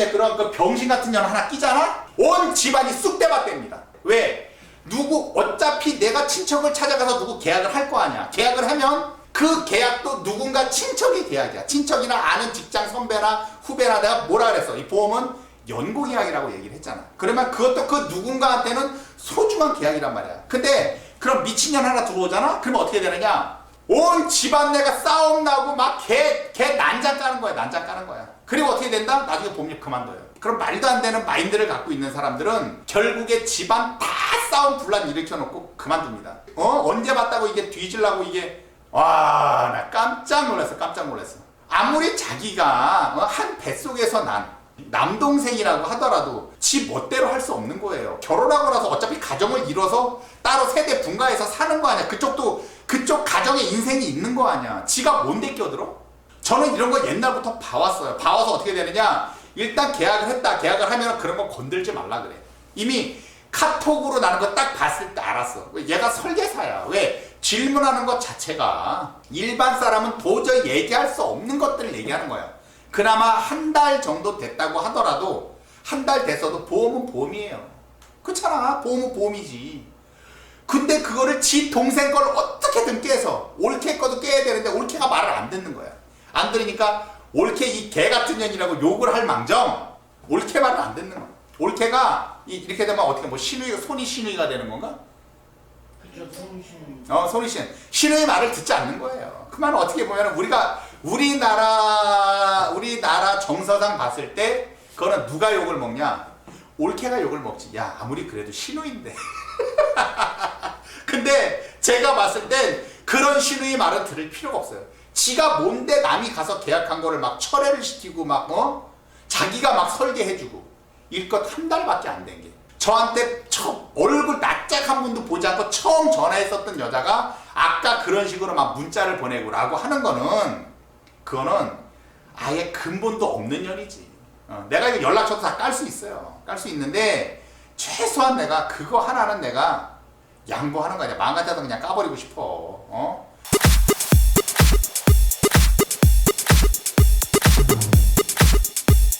중에 그런 그 병신 같은 년 하나 끼잖아? 온 집안이 쑥대밭됩니다. 왜? 누구 어차피 내가 친척을 찾아가서 누구 계약을 할 거 아니야. 계약을 하면 그 계약도 누군가 친척의 계약이야. 친척이나 아는 직장 선배나 후배나 내가 뭐라 그랬어? 이 보험은 연고 계약이라고 얘기를 했잖아. 그러면 그것도 그 누군가한테는 소중한 계약이란 말이야. 근데 그럼 미친년 하나 들어오잖아? 그러면 어떻게 되느냐? 온 집안 내가 싸움 나고 막 개, 개 난장 까는 거야. 난장 까는 거야. 그리고 어떻게 된다? 나중에 보험료 그만둬요. 그럼 말도 안 되는 마인드를 갖고 있는 사람들은 결국에 집안 다 싸움 분란 일으켜놓고 그만둡니다. 어? 언제 봤다고 이게 뒤질라고 이게 와, 나 깜짝 놀랐어. 깜짝 놀랐어. 아무리 자기가 어, 한 뱃속에서 난 남동생이라고 하더라도 지 멋대로 할 수 없는 거예요. 결혼하고 나서 어차피 가정을 이뤄서 따로 세대 분가해서 사는 거 아니야. 그쪽도 그쪽 가정에 인생이 있는 거 아니야. 지가 뭔데 껴들어? 저는 이런 거 옛날부터 봐왔어요. 봐와서 어떻게 되느냐? 일단 계약을 했다. 계약을 하면 그런 거 건들지 말라 그래. 이미 카톡으로 나는 거 딱 봤을 때 알았어. 왜? 얘가 설계사야. 왜? 질문하는 것 자체가 일반 사람은 도저히 얘기할 수 없는 것들을 얘기하는 거야. 그나마 한 달 정도 됐다고 하더라도 한 달 됐어도 보험은 보험이에요. 그렇잖아. 보험은 보험이지. 근데 그거를 지 동생 걸 어떻게든 깨서 올케 거도 깨야 되는데 올케가 말을 안 듣는 거야. 안 들으니까 올케 이 개 같은 년이라고 욕을 할 망정 올케 말을 안 듣는 거야. 올케가 이- 이렇게 되면 어떻게 뭐 신우이가 손이 신우이가 되는 건가? 그쵸 성신 어, 손이 신 신우의 말을 듣지 않는 거예요. 그 말은 어떻게 보면 우리가 우리나라 우리나라 정서상 봤을 때 그거는 누가 욕을 먹냐? 올케가 욕을 먹지. 야 아무리 그래도 신우인데. 근데 제가 봤을 땐 그런 신우의 말은 들을 필요가 없어요. 지가 뭔데 남이 가서 계약한 거를 막 철회를 시키고 막 어? 자기가 막 설계해주고 일것 한 달밖에 안 된 게. 저한테 처음 얼굴 낯짝 분도 보지 않고 처음 전화했었던 여자가 아까 그런 식으로 막 문자를 보내고라고 하는 거는 그거는 아예 근본도 없는 년이지. 어, 내가 이거 연락처도 다 깔 수 있어요. 깔 수 있는데 최소한 내가 그거 하나는 내가 양보하는 거 아니야. 같아서 그냥 까버리고 싶어. 어?